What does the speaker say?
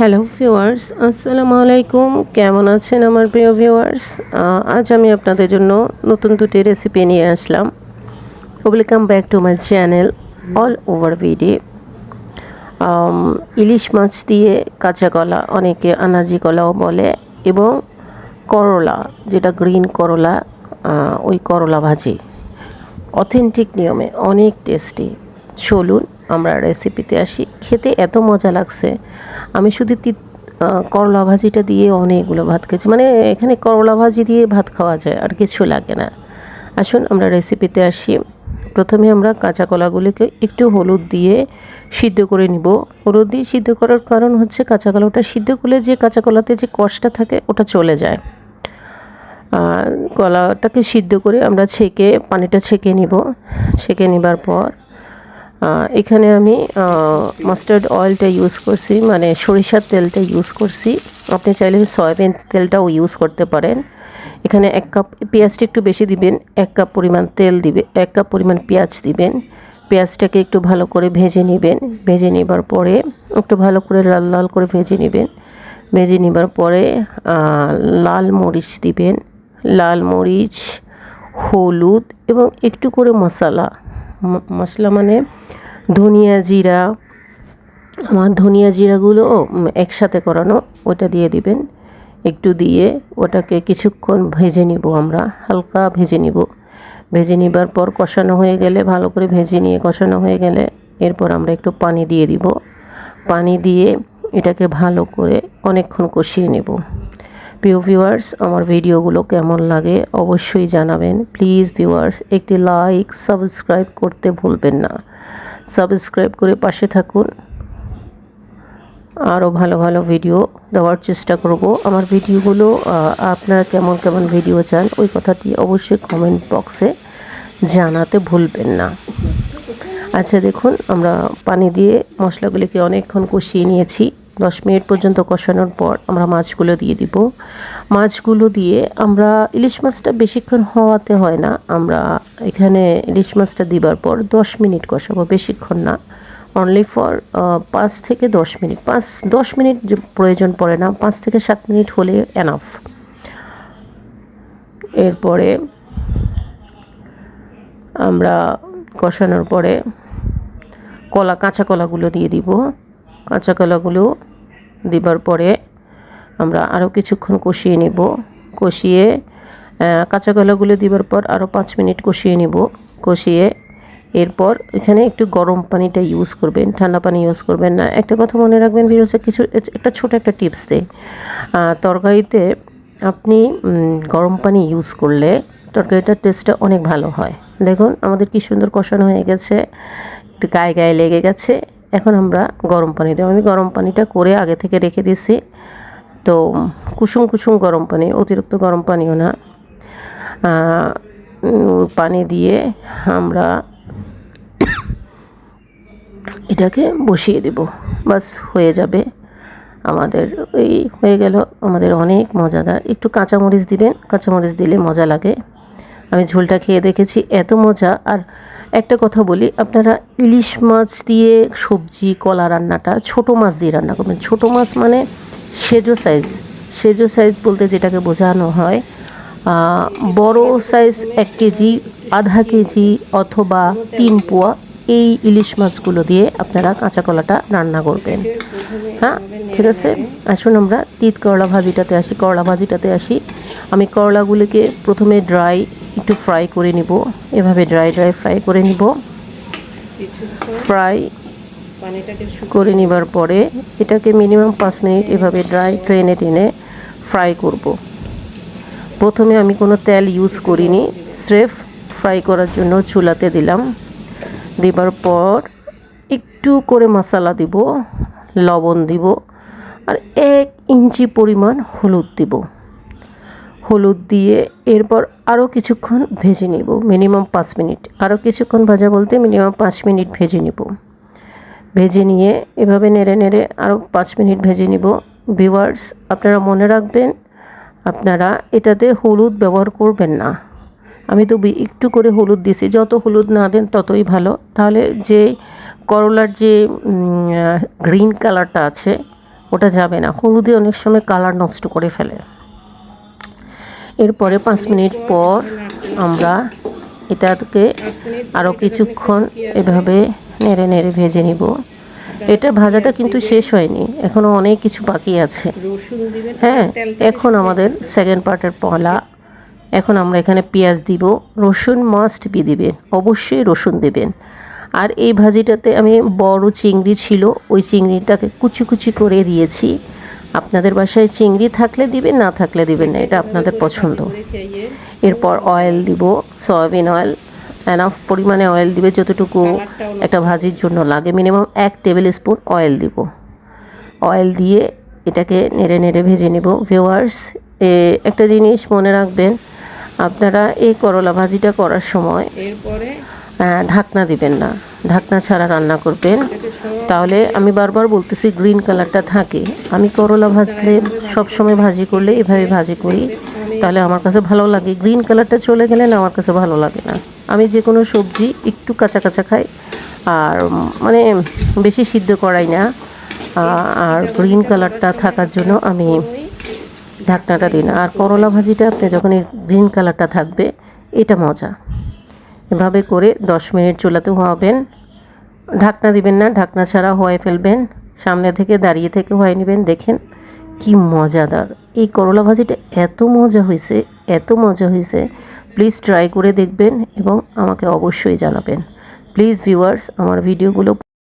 Hello viewers আসসালামু আলাইকুম কেমন আছেন আমার প্রিয় ভিউয়ার্স আজ আমি আপনাদের জন্য নতুন দুটি রেসিপি নিয়ে আসলাম। Welcome back to my channel all over ভিডি ইলিশ মাছ দিয়ে কাঁচা কলা, অনেকে আনাজি কলাও বলে, এবং করলা, যেটা গ্রিন করলা ওই করলা ভাজি। অথেন্টিক নিয়মে, অনেক টেস্টি চলুন, আমরা রেসিপিতে আসি। খেতে এত মজা লাগছে। আমি শুধু করলা ভাজিটা দিয়ে অনেকগুলো ভাত খেয়েছি। মানে এখানে করলা ভাজি দিয়ে ভাত খাওয়া যায়, আর কিছু লাগে না। আসুন, আমরা রেসিপিতে আসি। প্রথমে আমরা কাঁচা কলাগুলিকে একটু হলুদ দিয়ে সিদ্ধ করে নিব। হলুদ দিয়ে সিদ্ধ করার কারণ হচ্ছে কাঁচা কলাটা সিদ্ধ করলে যে কাঁচা কলাতে যে কষটা থাকে, ওটা চলে যায়। কলাটাকে সিদ্ধ করে আমরা ছেঁকে, পানিটা ছেঁকে নিব। ছেঁকে নেবার পর এখানে আমি মাস্টার্ড অয়েলটা ইউজ করছি মানে সরিষার তেলটা ইউজ করছি। আপনি চাইলে সয়াবিন তেলটাও ইউজ করতে পারেন। এখানে এক কাপ, পেঁয়াজটা একটু বেশি দিবেন, এক কাপ পরিমাণ তেল দিবে, এক কাপ পরিমাণ পেঁয়াজ দিবেন। পেঁয়াজটাকে একটু ভালো করে ভেজে নেবেন। ভেজে নেবার পরে একটু ভালো করে লাল লাল করে ভেজে নেবেন। ভেজে নেবার পরে লাল মরিচ দিবেন। লাল মরিচ, হলুদ এবং একটু করে মশলা। মশলা মানে ধনিয়া জিরা, আমার ধনিয়া জিরাগুলো একসাথে করানো, ওটা দিয়ে দিবেন। একটু দিয়ে ওটাকে কিছুক্ষণ ভেজে নিব আমরা, হালকা ভেজে নিব। ভেজে নিবার পর কষানো হয়ে গেলে, ভালো করে ভেজে নিয়ে কষানো হয়ে গেলে, এরপর আমরা একটু পানি দিয়ে দিব। পানি দিয়ে এটাকে ভালো করে অনেকক্ষণ কষিয়ে নেব। প্রিয় ভিউয়ার্স আমার ভিডিওগুলো কেমন লাগে অবশ্যই জানাবেন। প্লিজ ভিউয়ার্স একটি লাইক সাবস্ক্রাইব করতে ভুলবেন না। সাবস্ক্রাইব করে পাশে থাকুন। আরও ভালো ভালো ভিডিও দেওয়ার চেষ্টা করব। আমার ভিডিওগুলো আপনারা কেমন কেমন ভিডিও চান, ওই কথাটি অবশ্যই কমেন্ট বক্সে জানাতে ভুলবেন না। আচ্ছা দেখুন, আমরা পানি দিয়ে মশলাগুলিকে অনেকক্ষণ কষিয়ে নিয়েছি। দশ মিনিট পর্যন্ত কষানোর পর আমরা মাছগুলো দিয়ে দিব। মাছগুলো দিয়ে আমরা ইলিশ মাছটা বেশিক্ষণ হওয়াতে হয় না। আমরা এখানে ইলিশ মাছটা দিবার পর দশ মিনিট কষাবো, বেশিক্ষণ না। অনলি ফর পাঁচ থেকে দশ মিনিট। পাঁচ, দশ মিনিট প্রয়োজন পড়ে না, পাঁচ থেকে সাত মিনিট হলে এনাফ এরপরে আমরা কষানোর পরে কলা, কাঁচা কলাগুলো দিয়ে দিব। কাঁচা কলাগুলো দিবার পরে আমরা আরও কিছুক্ষণ কষিয়ে নেব। কষিয়ে কাঁচা কলাগুলো দিবার পর আরও পাঁচ মিনিট কষিয়ে নেব। কষিয়ে এরপর এখানে একটু গরম পানিটা ইউজ করবেন, ঠান্ডা পানি ইউজ করবেন না। একটা কথা মনে রাখবেন ভিডিওসে কিছু, একটা ছোট একটা টিপস দেয় তরকারিতে আপনি গরম পানি ইউজ করলে তরকারিটার টেস্টটা অনেক ভালো হয়। দেখুন, আমাদের কি সুন্দর কষানো হয়ে গেছে। একটু গায়ে গায়ে লেগে গেছে। এখন আমরা গরম পানি দেবো। আমি গরম পানিটা করে আগে থেকে রেখে দিয়েছি। তো কুসুম কুসুম গরম পানি, অতিরিক্ত গরম পানিও না। পানি দিয়ে আমরা এটাকে বসিয়ে দেব। বাস হয়ে যাবে আমাদের। এই হয়ে গেল আমাদের অনেক মজাদার। একটু কাঁচামরিচ দিবেন। কাঁচামরিচ দিলে মজা লাগে। আমি ঝোলটা খেয়ে দেখেছি, এত মজা। আর একটা কথা বলি, আপনারা ইলিশ মাছ দিয়ে সবজি, কলা রান্নাটা, ছোট মাছ দিয়ে রান্না করবেন। ছোট মাছ মানে সেজো সাইজ সেজো সাইজ বলতে যেটাকে বোঝানো হয় বড় সাইজ এক কেজি, আধা কেজি অথবা তিন পোয়া এই ইলিশ মাছগুলো দিয়ে আপনারা কাঁচা কলাটা রান্না করবেন। হ্যাঁ ঠিক আছে? আসুন আমরা তিত করলা ভাজিটাতে আসি, করলা ভাজিটাতে আসি। আমি করলাগুলিকে প্রথমে ড্রাই একটু ফ্রাই করে নিব। এভাবে ড্রাই ড্রাই ফ্রাই করে নিব। ফ্রাই করে নেবার পরে এটাকে মিনিমাম পাঁচ মিনিট এভাবে ড্রাই ট্রেনে টেনে ফ্রাই করব। প্রথমে আমি কোনো তেল ইউজ করিনি। স্রেফ ফ্রাই করার জন্য চুলাতে দিলাম। দেবার পর একটু করে মশলা দিব, লবণ দিব, আর এক ইঞ্চি পরিমাণ হলুদ দিব। হলুদ দিয়ে এরপর আরও কিছুক্ষণ ভেজে নিব, মিনিমাম পাঁচ মিনিট। আরও কিছুক্ষণ ভাজা বলতে মিনিমাম পাঁচ মিনিট ভেজে নিব। ভেজে নিয়ে এভাবে নেড়ে নেড়ে আরও পাঁচ মিনিট ভেজে নিব। ভিওয়ার্স আপনারা মনে রাখবেন, আপনারা এটাতে হলুদ ব্যবহার করবেন না। আমি তো একটু করে হলুদ দিছি। যত হলুদ না দেন ততই ভালো। তাহলে যে করলার যে গ্রিন কালারটা আছে, ওটা যাবে না। হলুদে অনেক সময় কালার নষ্ট করে ফেলে। এরপরে পাঁচ মিনিট পর আমরা এটাকে আরও কিছুক্ষণ এভাবে নেড়ে নেড়ে ভেজে নিব। এটা ভাজাটা কিন্তু শেষ হয়নি এখনও অনেক কিছু বাকি আছে। হ্যাঁ এখন আমাদের সেকেন্ড পার্টের পলা। এখন আমরা এখানে পেঁয়াজ দিব, রসুন মাস্ট বি দিবেন, অবশ্যই রসুন দেবেন। আর এই ভাজিটাতে আমি বড় চিংড়ি ছিল, ওই চিংড়িটাকে কুচি কুচি করে দিয়েছি। আপনাদের বাসায় চিংড়ি থাকলে দিবেন না থাকলে দিবেন না এটা আপনাদের পছন্দ। এরপর অয়েল দিব সয়াবিন অয়েল এনাফ পরিমাণে অয়েল দিবে যতটুকু একটা ভাজির জন্য লাগে। মিনিমাম এক টেবিল স্পুন অয়েল দিব। অয়েল দিয়ে এটাকে নেড়ে নেড়ে ভেজে নেব। ভিওয়ার্স একটা জিনিস মনে রাখবেন আপনারা এই করলা ভাজিটা করার সময় এরপরে ঢাকনা দিবেন না। ঢাকনা ছাড়া রান্না করবেন। তাহলে আমি বারবার বলতেছি গ্রিন কালারটা থাকে। আমি করলা ভাজলে সব সময় ভাজি করলে এভাবে ভাজি করি। তাহলে আমার কাছে ভালো লাগে। গ্রিন কালারটা চলে গেলে না আমার কাছে ভালো লাগে না। আমি যে কোনো সবজি একটু কাঁচা কাঁচা খাই। আর মানে বেশি সিদ্ধ করাই না। আর গ্রিন কালারটা থাকার জন্য আমি ঢাকনাটা দিই না। আর করলা ভাজিটা আপনি যখন গ্রিন কালারটা থাকবে, এটা মজা। এভাবে করে দশ মিনিট চুলাতে হওয়াবেন। ঢাকনা দিবেন না, ঢাকনা ছাড়া হয়ে ফেলবেন। সামনে থেকে দাঁড়িয়ে থেকে হয়ে নেবেন। দেখেন কি মজাদার। এই করলা ভাজিটা এত মজা হয়েছে এত মজা হয়েছে প্লিজ ট্রাই করে দেখবেন এবং আমাকে অবশ্যই জানাবেন। প্লিজ ভিউয়ার্স, আমার ভিডিওগুলো